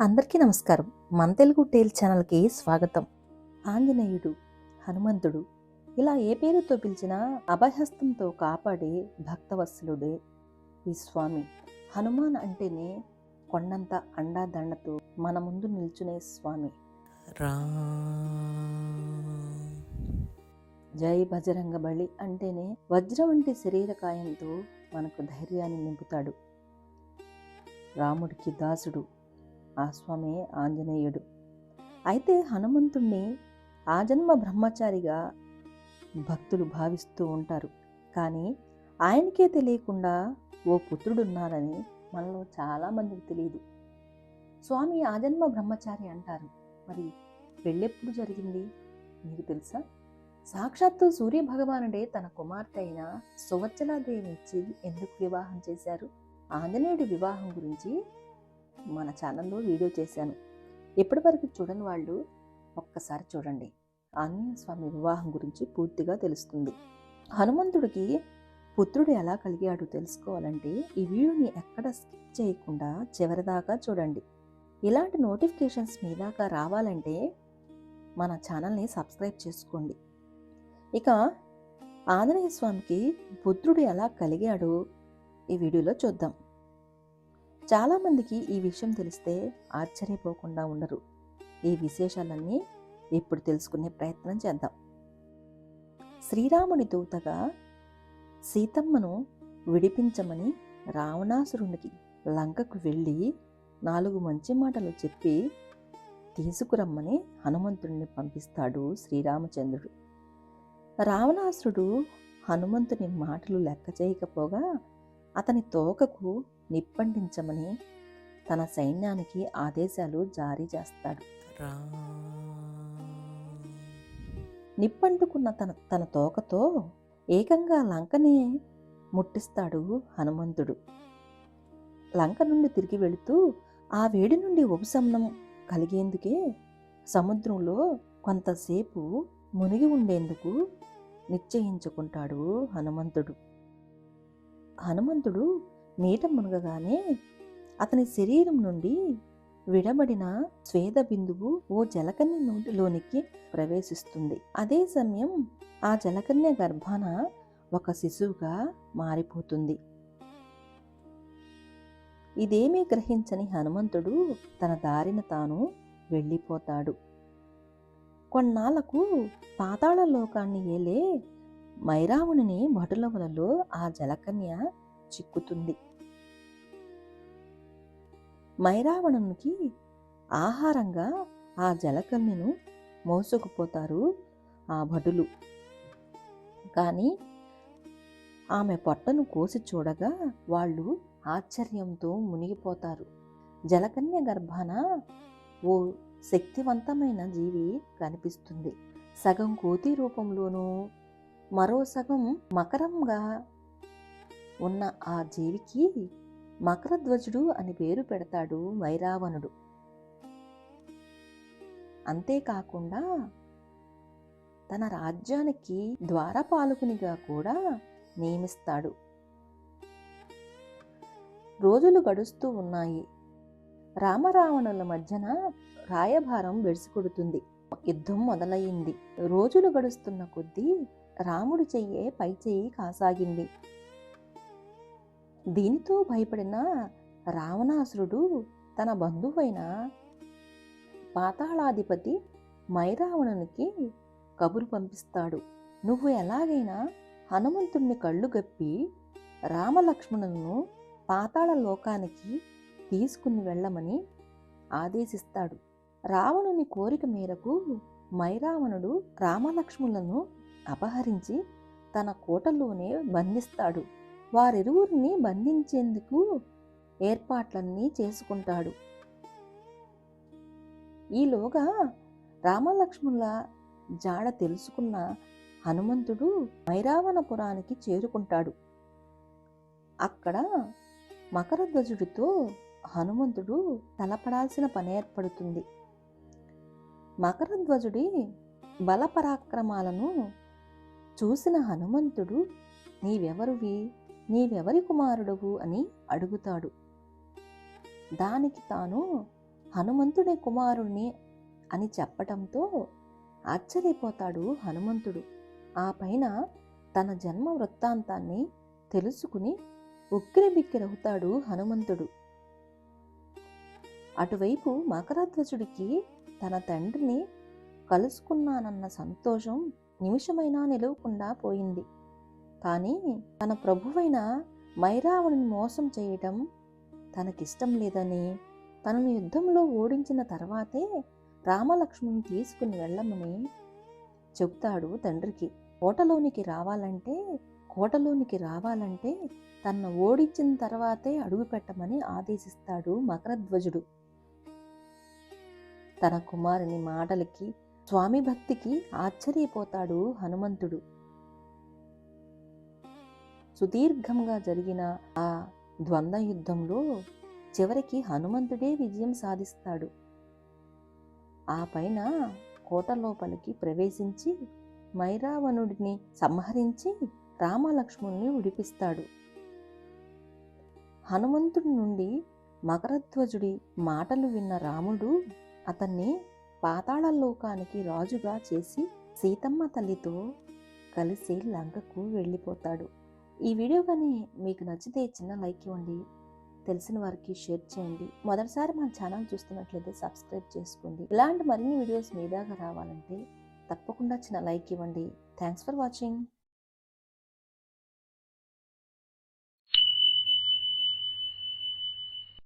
అందరికీ నమస్కారం. మన తెలుగు టేల్ ఛానల్కి స్వాగతం. ఆంజనేయుడు హనుమంతుడు ఇలా ఏ పేరుతో పిలిచినా అభయహస్తంతో కాపాడే భక్తవత్సలుడే ఈ స్వామి. హనుమాన్ అంటేనే కొండంత అండాదండతో మన ముందు నిల్చునే స్వామి. రా జై బజరంగ బలి అంటేనే వజ్ర వంటి శరీరకాయంతో మనకు ధైర్యాన్ని నింపుతాడు. రాముడికి దాసుడు ఆ స్వామే ఆంజనేయుడు. అయితే హనుమంతుణ్ణి ఆజన్మ బ్రహ్మచారిగా భక్తులు భావిస్తూ ఉంటారు. కానీ ఆయనకే తెలియకుండా ఓ పుత్రుడున్నారని మనలో చాలామందికి తెలియదు స్వామి ఆజన్మ బ్రహ్మచారి అంటారు. మరి పెళ్ళెప్పుడు జరిగింది? మీకు తెలుసా? సాక్షాత్తు సూర్య భగవానుడే తన కుమార్తె అయిన సువచ్చలాదేవి ఇచ్చి ఎందుకు వివాహం చేశారు? ఆంజనేయుడి వివాహం గురించి మన ఛానల్లో వీడియో చేశాను. ఇప్పటి వరకు చూడని వాళ్ళు ఒక్కసారి చూడండి. ఆంజనేయ స్వామి వివాహం గురించి పూర్తిగా తెలుస్తుంది. హనుమంతుడికి పుత్రుడు ఎలా కలిగాడు తెలుసుకోవాలంటే ఈ వీడియోని ఎక్కడ స్కిప్ చేయకుండా చివరిదాకా చూడండి. ఇలాంటి నోటిఫికేషన్స్ మీ దాకా రావాలంటే మన ఛానల్ని సబ్స్క్రైబ్ చేసుకోండి. ఇక ఆంజనేయ స్వామికి పుత్రుడు ఎలా కలిగాడు ఈ వీడియోలో చూద్దాం. చాలామందికి ఈ విషయం తెలిస్తే ఆశ్చర్యపోకుండా ఉండరు. ఈ విశేషాలన్నీ ఇప్పుడు తెలుసుకునే ప్రయత్నం చేద్దాం. శ్రీరాముడి దూతగా సీతమ్మను విడిపించమని రావణాసురునికి లంకకు వెళ్ళి నాలుగు మంచి మాటలు చెప్పి తీసుకురమ్మని హనుమంతుడిని పంపిస్తాడు శ్రీరామచంద్రుడు. రావణాసురుడు హనుమంతుని మాటలు లెక్క చేయకపోగా అతని తోకకు నిప్పంటించమని తన సైన్యానికి ఆదేశాలు జారీ చేస్తాడు. నిప్పంటుకున్న తన తన తోకతో ఏకంగా లంకనే ముట్టిస్తాడు హనుమంతుడు. లంక నుండి తిరిగి వెళుతూ ఆ వేడి నుండి ఉపశమనం కలిగేందుకే సముద్రంలో కొంతసేపు మునిగి ఉండేందుకు నిశ్చయించుకుంటాడు హనుమంతుడు. హనుమంతుడు నీట మునగగానే అతని శరీరం నుండి విడబడిన స్వేద బిందువు ఓ జలకన్య నోటిలోనికి ప్రవేశిస్తుంది. అదే సమయం ఆ జలకన్య గర్భాన ఒక శిశువుగా మారిపోతుంది. ఇదేమీ గ్రహించని హనుమంతుడు తన దారిన తాను వెళ్ళిపోతాడు. కొన్నాళ్ళకు పాతాళ లోకాన్ని ఏలే మైరావుని భటుల వలలో ఆ జలకన్య చిక్కుతుంది. మైరావణునికి ఆహారంగా ఆ జలకన్యను మోసుకుపోతారు ఆ భటులు. కానీ ఆమె పొట్టను కోసి చూడగా వాళ్ళు ఆశ్చర్యంతో మునిగిపోతారు. జలకన్య గర్భాన ఓ శక్తివంతమైన జీవి కనిపిస్తుంది. సగం కోతి రూపంలోనూ మరో సగం మకరంగా ఉన్న ఆ జీవికి మకరధ్వజుడు అని పేరు పెడతాడు వైరావణుడు. అంతేకాకుండా తన రాజ్యానికి ద్వారపాలకునిగా కూడా నియమిస్తాడు. రోజులు గడుస్తూ ఉన్నాయి. రామరావణుల మధ్యన రాయభారం వెడిసికొడుతుంది యుద్ధం మొదలయ్యింది. రోజులు గడుస్తున్న కొద్దీ రాముడి చెయ్యే పై చెయ్యి కాసాగింది. దీనితో భయపడిన రావణాసురుడు తన బంధువైన పాతాళాధిపతి మైరావణునికి కబురు పంపిస్తాడు. నువ్వు ఎలాగైనా హనుమంతుణ్ణి కళ్ళు గప్పి రామలక్ష్మణులను పాతాళ లోకానికి తీసుకుని వెళ్ళమని ఆదేశిస్తాడు. రావణుని కోరిక మేరకు మైరావణుడు రామలక్ష్ములను అపహరించి తన కోటలోనే బంధిస్తాడు. వారిరువురిని బంధించేందుకు ఏర్పాట్లన్నీ చేసుకుంటాడు. ఈలోగా రామలక్ష్ముల జాడ తెలుసుకున్న హనుమంతుడు మైరావణపురానికి చేరుకుంటాడు. అక్కడ మకరధ్వజుడితో హనుమంతుడు తలపడాల్సిన పని ఏర్పడుతుంది. మకరధ్వజుడి బలపరాక్రమాలను చూసిన హనుమంతుడు నీవెవరివి? నీవెవరి కుమారుడవు? అని అడుగుతాడు. దానికి తాను హనుమంతుడే కుమారుణ్ణి అని చెప్పటంతో ఆశ్చర్యపోతాడు హనుమంతుడు. ఆ పైన తన జన్మ వృత్తాంతాన్ని తెలుసుకుని ఉక్కిరిబిక్కిరవుతాడు హనుమంతుడు. అటువైపు మకరధ్వజుడికి తన తండ్రిని కలుసుకున్నానన్న సంతోషం నిమిషమైనా నిలవకుండా పోయింది. కానీ తన ప్రభువైన మైరావణిని మోసం చేయటం తనకిష్టం లేదని తనను యుద్ధంలో ఓడించిన తర్వాతే రామలక్ష్మణ్ తీసుకుని వెళ్ళమని చెప్తాడు తండ్రికి. కోటలోనికి రావాలంటే కోటలోనికి రావాలంటే తన్ను ఓడించిన తర్వాతే అడుగు పెట్టమని ఆదేశిస్తాడు మకరధ్వజుడు. తన కుమారుని మాటలకి స్వామి భక్తికి ఆశ్చర్యపోతాడు హనుమంతుడు. సుదీర్ఘంగా జరిగిన ఆ ద్వంద్వ యుద్ధంలో చివరికి హనుమంతుడే విజయం సాధిస్తాడు. ఆ పైన కోట లోపలికి ప్రవేశించి మైరావణుడిని సంహరించి రామలక్ష్మణుని విడిపిస్తాడు. హనుమంతుడి నుండి మకరధ్వజుడి మాటలు విన్న రాముడు అతన్ని పాతాళలోకానికి రాజుగా చేసి సీతమ్మ తల్లితో కలిసి లంకకు వెళ్ళిపోతాడు. ఈ వీడియో కానీ మీకు నచ్చితే చిన్న లైక్ ఇవ్వండి తెలిసిన వారికి షేర్ చేయండి. మొదటిసారి మన ఛానల్ చూస్తున్నట్లయితే సబ్స్క్రైబ్ చేసుకోండి. ఇలాంటి మరిన్ని వీడియోస్ మీ దాకా రావాలంటే తప్పకుండా చిన్న లైక్ ఇవ్వండి. Thanks for watching.